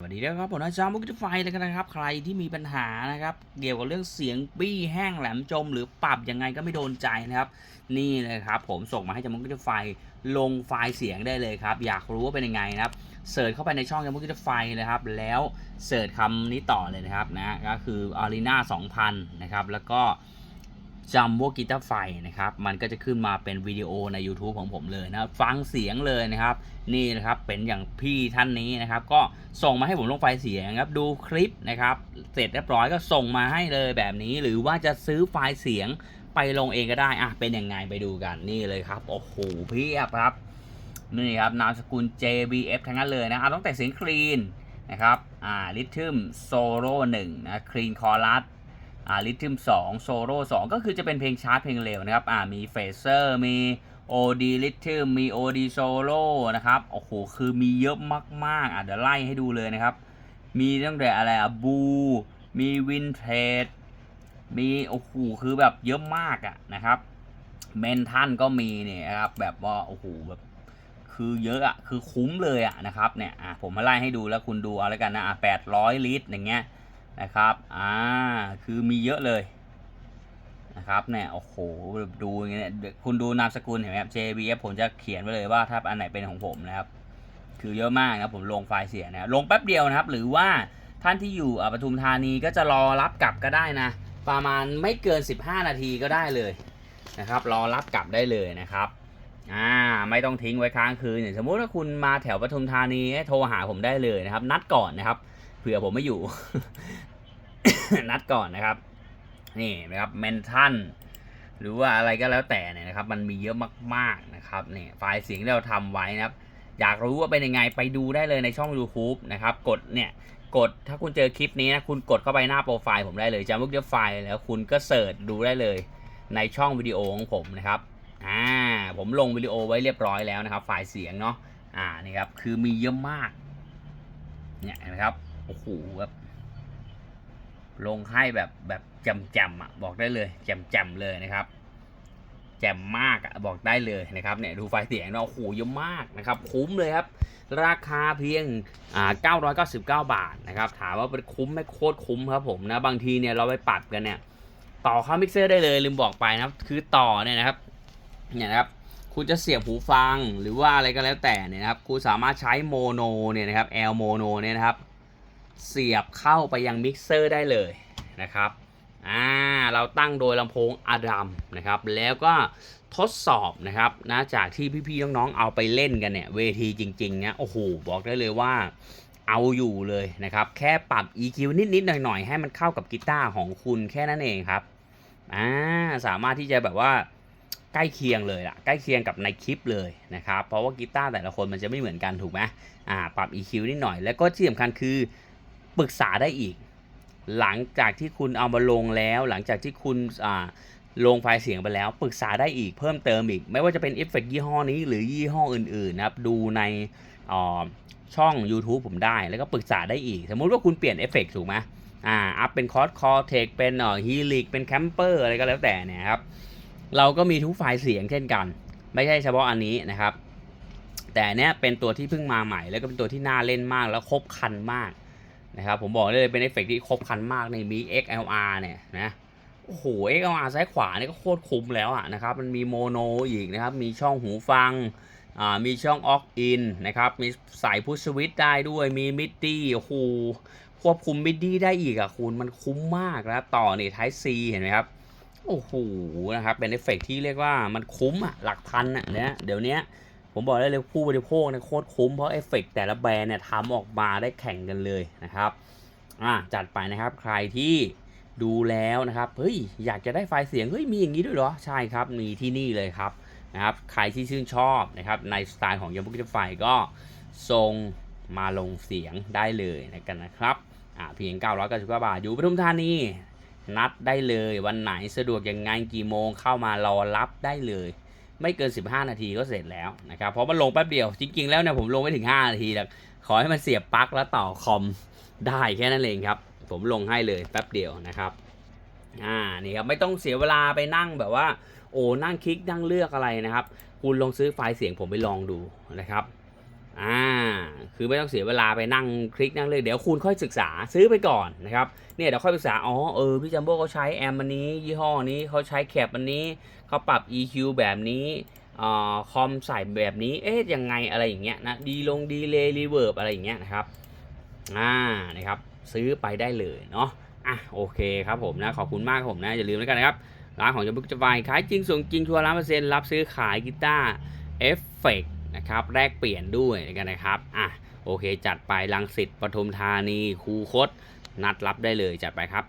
สวัสดีนะครับผมอาจารย์มุกไฟเลยกันนะครับ ใครที่มีปัญหานะครับเกี่ยวกับเรื่องเสียงบี้แห้งแหลมจม หรือปรับยังไงก็ไม่โดนใจนะครับ นี่เลยครับผมส่งมาให้จามุกไฟลงไฟล์เสียงได้เลยครับ อยากรู้ว่าเป็นยังไงนะครับเสิร์ชเข้าไปในช่องจามุกไฟเลยครับ แล้วเสิร์ชคำนี้ต่อเลยนะครับนะก็คือ Arena 2000นะครับแล้วก็ จัมโบกีตาร์ไฟนะครับ มันก็จะขึ้นมาเป็นวิดีโอใน YouTube ของผมเลยนะฟังเสียงเลยนะครับ นี่นะครับเป็นอย่างพี่ท่านนี้นะครับ ก็ส่งมาให้ผมลงไฟล์เสียงครับดูคลิปนะครับ เสร็จเรียบร้อยก็ส่งมาให้เลยแบบนี้ หรือว่าจะซื้อไฟล์เสียงไปลงเองก็ได้อะเป็นยังไงไปดูกันนี่เลยครับโอ้โหเพียบครับนี่ครับนามสกุล JBF ทั้งนั้นเลยนะเอาตั้งแต่เสียงคลีนนะครับอ่าริทึมโซโล่หนึ่งนะคลีนคอรัส อ่าริทึม2โซโล่2ก็คือจะเป็นเพลงช้าเพลงเร็วนะครับอ่ามีเฟเซอร์มี OD ริทึมมี OD โซโล่นะครับโอ้โหคือมีเยอะมากๆอะเดี๋ยวไล่ให้ดูเลยนะครับ มีตั้งแต่อะไรอะบูมีวินเทจมีโอ้โหคือแบบเยอะมากอะนะครับเมนทันก็มีเนี่ยครับแบบว่าโอ้โหแบบคือเยอะอะคือคุ้มเลยอะนะครับเนี่ยอะผมมาไล่ให้ดูแล้วคุณดูเอาแล้วกันนะอะ800ลิตรอย่างเงี้ย นะครับ อ่า คือมีเยอะเลยนะครับ เนี่ย โอ้โห ดูอย่างเงี้ย คุณดูนามสกุลเห็นไหมครับ JBF ผมจะเขียนไว้เลยว่าถ้าอันไหนเป็นของผมนะครับ คือเยอะมากนะครับผมลงไฟล์เสียนะลงแป๊บเดียวนะครับ หรือว่าท่านที่อยู่อ่าปทุมธานีก็จะรอรับกลับก็ได้นะ ประมาณไม่เกิน 15 นาทีก็ได้เลยนะครับ รอรับกลับได้เลยนะครับอ่าไม่ต้องทิ้งไว้ค้างคืนอย่างสมมุติว่าคุณมาแถวปทุมธานีโทรหาผมได้เลยนะครับ นัดก่อนนะครับ เผื่อผมไม่อยู่ นัดก่อนนะครับ นี่นะครับเมนทันหรือว่าอะไรก็แล้วแต่เนี่ยนะครับ มันมีเยอะมากๆนะครับเนี่ยไฟล์เสียงที่เราทำไว้นะครับ อยากรู้ว่าเป็นยังไงไปดูได้เลยในช่อง YouTube นะครับ กดเนี่ยกดถ้าคุณเจอคลิปนี้นะคุณกดเข้าไปหน้าโปรไฟล์ผมได้เลยจำพวกเดียไฟล์แล้วคุณก็เสิร์ชดูได้เลยในช่องวิดีโอของผมนะครับอ่าผมลงวิดีโอไว้เรียบร้อยแล้วนะครับ ไฟล์เสียงเนาะอ่านี่ครับคือมีเยอะมากเนี่ยเห็นไหมครับ โอ้โหแบบลงให้แบบแบบแจ่มๆอะบอกได้เลยแจ่มๆเลยนะครับแจ่มมากอะบอกได้เลยนะครับเนี่ยดูไฟเสียงเนาะโอ้โหเยอะมากนะครับ คุ้มเลยครับ ราคาเพียงอ่า999 บาทนะครับ ถามว่าเป็นคุ้มไหมโคตรคุ้มครับผมนะบางทีเนี่ยเราไปปรับกันเนี่ย ต่อเข้ามิกเซอร์ได้เลยลืมบอกไปนะครับ คือต่อเนี่ยนะครับเนี่ยนะครับคุณจะเสียบหูฟังหรือว่าอะไรก็แล้วแต่เนี่ยนะครับ คุณสามารถใช้โมโนเนี่ยนะครับ L โมโนเนี่ยนะครับ เสียบเข้าไปยังมิกเซอร์ได้เลยนะครับอ่าเราตั้งโดยลำโพงอดัมนะครับแล้วก็ทดสอบนะครับนะจากที่พี่ๆน้องๆเอาไปเล่นกันเนี่ยเวทีจริงๆเนี่ยโอ้โหบอกได้เลยว่าเอาอยู่เลยนะครับ แค่ปรับ EQ นิด ๆ หน่อย ๆ ให้มันเข้ากับกีตาร์ของคุณแค่นั้นเองครับอ่าสามารถที่จะแบบว่าใกล้เคียงเลยอะใกล้เคียงกับในคลิปเลยนะครับ เพราะว่ากีตาร์แต่ละคนมันจะไม่เหมือนกันถูกไหมอ่าปรับ EQ นิดหน่อย แล้วก็ที่สำคัญคือ ปรึกษาได้อีก หลังจากที่คุณเอามาลงแล้ว หลังจากที่คุณลงไฟล์เสียงไปแล้ว ปรึกษาได้อีกเพิ่มเติมอีก ไม่ว่าจะเป็นเอฟเฟกต์ยี่ห้อนี้หรือยี่ห้ออื่นๆนะครับ ดูในช่อง YouTube ผมได้ แล้วก็ปรึกษาได้อีก สมมุติว่าคุณเปลี่ยนเอฟเฟกต์ถูกไหมอ่า อัพเป็นคอร์สคอร์เทคเป็นเอ่อฮีลิกเป็นแคมเปอร์อะไรก็แล้วแต่เนี่ยครับ เราก็มีทุกไฟล์เสียงเช่นกัน ไม่ใช่เฉพาะอันนี้นะครับ แต่เนี้ยเป็นตัวที่เพิ่งมาใหม่ แล้วก็เป็นตัวที่น่าเล่นมากแล้วครบครันมาก นะครับผมบอกได้เลยเป็นเอฟเฟกต์ที่ครบครันมากในมี XLR เนี่ยนะโอ้โห XLR ซ้ายขวานี่ก็โคตรคุ้มแล้วอะนะครับมันมีโมโนอีกนะครับมีช่องหูฟังอ่ามีช่องออกอินนะครับมีสายพุชสวิตได้ด้วยมีมิดดี้โอ้โหควบคุมมิดดี้ได้อีกอะคุณมันคุ้มมากแล้วต่อนี่ไทซีเห็นไหมครับโอ้โหนะครับเป็นเอฟเฟกต์ที่เรียกว่ามันคุ้มอะหลักพันอะเนี่ยเดี๋ยวนี้ ผมบอกได้เลยผู้บริโภคเนี่ยโคตรคุ้มเพราะเอฟเฟกต์แต่ละแบรนด์เนี่ยทำออกมาได้แข่งกันเลยนะครับอ่าจัดไปนะครับใครที่ดูแล้วนะครับเฮ้ยอยากจะได้ไฟล์เสียงเฮ้ยมีอย่างนี้ด้วยเหรอใช่ครับมีที่นี่เลยครับนะครับใครที่ชื่นชอบนะครับในสไตล์ของยามุกิไฟก็ส่งมาลงเสียงได้เลยนะกันนะครับอ่าเพียง 999 บาท อยู่ปทุมธานีนัดได้เลยวันไหนสะดวกยังไงกี่โมงเข้ามารอรับได้เลย ไม่เกิน 15 นาทีก็เสร็จแล้วนะครับเพราะมันลงแป๊บเดียวจริง ๆ แล้วเนี่ยผมลงไม่ถึง 5 นาทีหรอกขอให้มันเสียบปลั๊กแล้วต่อคอมได้แค่นั้นเองครับ ผมลงให้เลยแป๊บเดียวนะครับอ่านี่ครับไม่ต้องเสียเวลาไปนั่งแบบว่า โอ้นั่งคลิกนั่งเลือกอะไรนะครับ คุณลองซื้อไฟล์เสียงผมไปลองดูนะครับ อ่า คือไม่ต้องเสียเวลาไปนั่งคลิกนั่งเลยเดี๋ยวคุณค่อยศึกษาซื้อไปก่อนนะครับ เนี่ยเดี๋ยวค่อยศึกษา อ๋อ เออ พี่จัมโบ้เขาใช้แอมอันนี้ ยี่ห้อนี้เขาใช้แคปอันนี้ เขาปรับ EQ แบบนี้อ่าคอมใส่แบบนี้ เอ๊ะ ยังไงอะไรอย่างเงี้ยนะ ดีลงดีเลย์รีเวิร์บอะไรอย่างเงี้ยนะครับ อ่า นะครับ ซื้อไปได้เลยเนาะ อะ โอเคครับผมนะ ขอบคุณมากครับผมนะ อย่าลืมแล้วกันนะครับ ร้านของจัมโบ้จะไฟขายจริงส่งจริงชัวร์ร้านเปอร์เซ็นต์รับซื้อขายกีตาร์เอฟเฟกต์ นะครับแลกเปลี่ยนด้วยกันนะครับอะโอเค จัดไปลังสิตปทุมธานีคูคต นัดรับได้เลยจัดไปครับ